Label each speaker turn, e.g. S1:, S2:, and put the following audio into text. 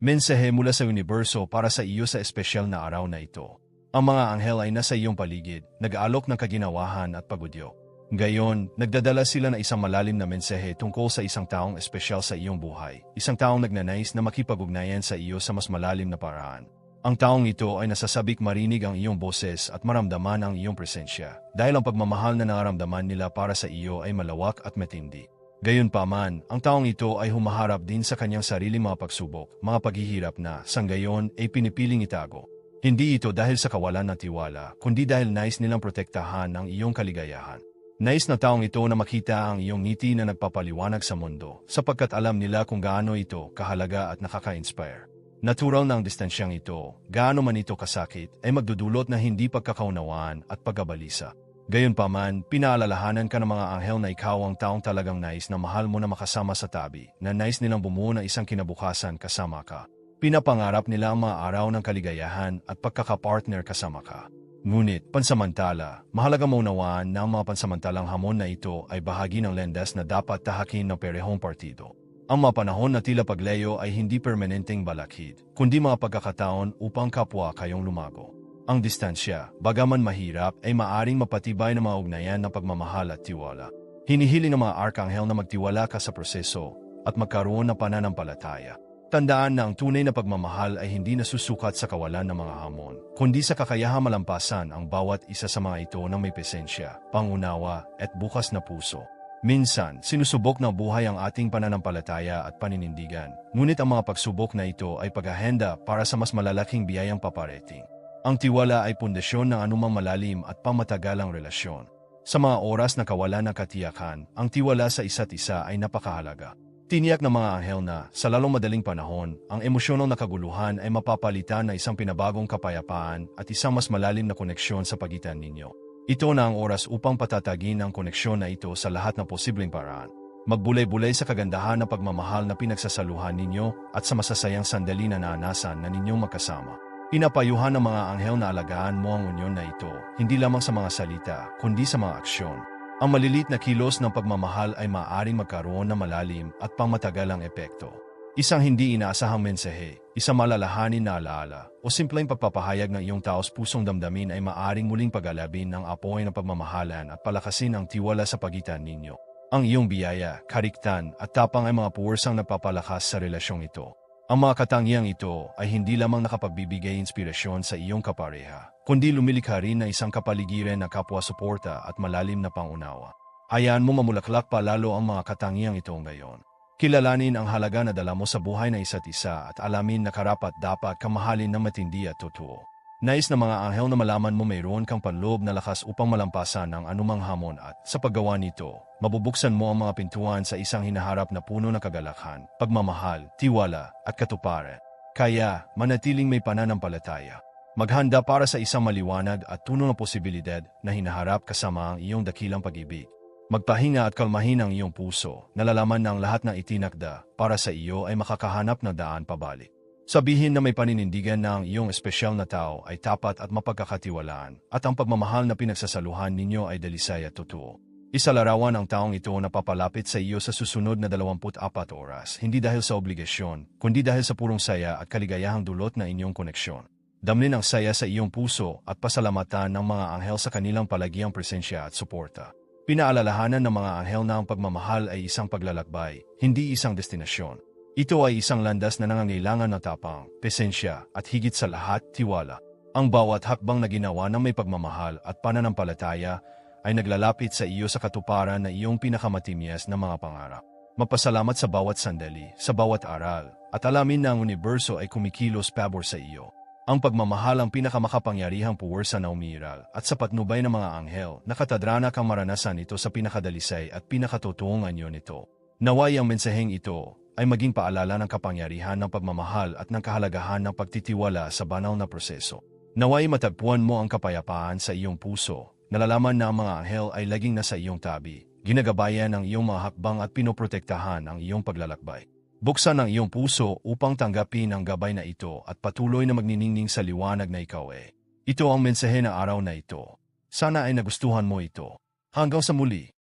S1: Mensahe mula sa universo para sa iyo sa espesyal na araw na ito. Ang mga anghel ay nasa iyong paligid, nag-aalok ng kaginawahan at pagudyo. Gayon, nagdadala sila ng isang malalim na mensahe tungkol sa isang taong espesyal sa iyong buhay. Isang taong nagnanais na makipag-ugnayan sa iyo sa mas malalim na paraan. Ang taong ito ay nasasabik marinig ang iyong boses at maramdaman ang iyong presensya dahil ang pagmamahal na nararamdaman nila para sa iyo ay malawak at matindi. Gayunpaman, ang taong ito ay humaharap din sa kanyang sariling mga pagsubok, mga paghihirap na, sanggayon, ay pinipiling itago. Hindi ito dahil sa kawalan ng tiwala, kundi dahil nais nilang protektahan ang iyong kaligayahan. Nais na taong ito na makita ang iyong ngiti na nagpapaliwanag sa mundo, sapagkat alam nila kung gaano ito kahalaga at nakaka-inspire. Natural na ang distansyang ito, gaano man ito kasakit, ay magdudulot na hindi pagkakaunawaan at pagkabalisa. Gayunpaman, pinaalalahanan ka ng mga anghel na ikaw ang taong talagang nais na mahal mo na makasama sa tabi, na nais nilang bumuo ng isang kinabukasan kasama ka. Pinapangarap nila ang mga araw ng kaligayahan at pagkakapartner kasama ka. Ngunit, pansamantala, mahalaga maunawaan na ang mga pansamantalang hamon na ito ay bahagi ng lendas na dapat tahakin ng perehong partido. Ang mga panahon na tila pagleyo ay hindi permanenteng balakid, kundi mga pagkakataon upang kapwa kayong lumago. Ang distansya, bagaman mahirap, ay maaring mapatibay ng mga ugnayan ng pagmamahal at tiwala. Hinihiling ng mga arkanghel na magtiwala ka sa proseso at magkaroon ng pananampalataya. Tandaan na ang tunay na pagmamahal ay hindi nasusukat sa kawalan ng mga hamon, kundi sa kakayahang malampasan ang bawat isa sa mga ito ng may presensya, pangunawa, at bukas na puso. Minsan, sinusubok ng buhay ang ating pananampalataya at paninindigan, ngunit ang mga pagsubok na ito ay paghahenda para sa mas malalaking biyayang paparating. Ang tiwala ay pundasyon ng anumang malalim at pamatagalang relasyon. Sa mga oras na kawalan ng katiyakan, ang tiwala sa isa't isa ay napakahalaga. Tiniyak ng mga anghel na, sa lalong madaling panahon, ang emosyonal na kaguluhan ay mapapalitan na isang pinabagong kapayapaan at isang mas malalim na koneksyon sa pagitan ninyo. Ito na ang oras upang patatagin ang koneksyon na ito sa lahat ng posibleng paraan. Magbulay-bulay sa kagandahan ng pagmamahal na pinagsasaluhan ninyo at sa masasayang sandali na naanasan na ninyong magkasama. Pinapayuhan ng mga anghel na alagaan mo ang unyon na ito, hindi lamang sa mga salita, kundi sa mga aksyon. Ang malilit na kilos ng pagmamahal ay maaaring magkaroon ng malalim at pangmatagalang epekto. Isang hindi inaasahang mensahe, isang malalahanin na alaala, o simpleng pagpapahayag ng iyong taos pusong damdamin ay maaaring muling pagalabin ng apoy ng pagmamahalan at palakasin ang tiwala sa pagitan ninyo. Ang iyong biyaya, kariktan at tapang ay mga puwersang nagpapalakas sa relasyong ito. Ang mga katangiang ito ay hindi lamang nakapagbibigay inspirasyon sa iyong kapareha, kundi lumilikha rin ng isang kapaligiran na kapwa-suporta at malalim na pangunawa. Hayaan mo mamulaklak pa lalo ang mga katangiang ito ngayon. Kilalanin ang halaga na dala mo sa buhay ng isa't isa at alamin na karapat dapat kamahalin ng matindi at totoo. Nais na mga anghel na malaman mo mayroon kang panloob na lakas upang malampasan ang anumang hamon at sa paggawa nito, mabubuksan mo ang mga pintuan sa isang hinaharap na puno ng kagalakhan, pagmamahal, tiwala at katuparan. Kaya, manatiling may pananampalataya. Maghanda para sa isang maliwanag at tunong na posibilidad na hinaharap kasama ang iyong dakilang pag-ibig. Magpahinga at kalmahin ang iyong puso, nalalaman na ang lahat ng itinakda para sa iyo ay makakahanap ng daan pabalik. Sabihin na may paninindigan na iyong espesyal na tao ay tapat at mapagkakatiwalaan at ang pagmamahal na pinagsasaluhan ninyo ay delisay at totoo. Isalarawan ang taong ito na papalapit sa iyo sa susunod na 24 oras, hindi dahil sa obligasyon, kundi dahil sa purong saya at kaligayahang dulot na inyong koneksyon. Damlin ang saya sa iyong puso at pasalamatan ng mga anghel sa kanilang palagiang presensya at suporta. Pinaalalahanan ng mga anghel na ang pagmamahal ay isang paglalakbay, hindi isang destinasyon. Ito ay isang landas na nangangailangan ng tapang, presensya at higit sa lahat, tiwala. Ang bawat hakbang na ginawa ng may pagmamahal at pananampalataya ay naglalapit sa iyo sa katuparan na iyong pinakamatimyas na mga pangarap. Magpasalamat sa bawat sandali, sa bawat aral, at alamin na ang universo ay kumikilos pabor sa iyo. Ang pagmamahal ang pinakamakapangyarihang puwersa na umiiral at sa patnubay ng mga anghel, nakatadrana kang maranasan ito sa pinakadalisay at pinakatotoong anyo nito. Naway ang mensaheng ito ay maging paalala ng kapangyarihan ng pagmamahal at ng kahalagahan ng pagtitiwala sa banal na proseso. Naway matagpuan mo ang kapayapaan sa iyong puso, nalalaman na ang mga anghel ay laging nasa iyong tabi, ginagabayan ang iyong mga hakbang at pinoprotektahan ang iyong paglalakbay. Buksan ang iyong puso upang tanggapin ang gabay na ito at patuloy na magniningning sa liwanag na ikaw eh. Ito ang mensahe ng araw na ito. Sana ay nagustuhan mo ito. Hanggang sa muli.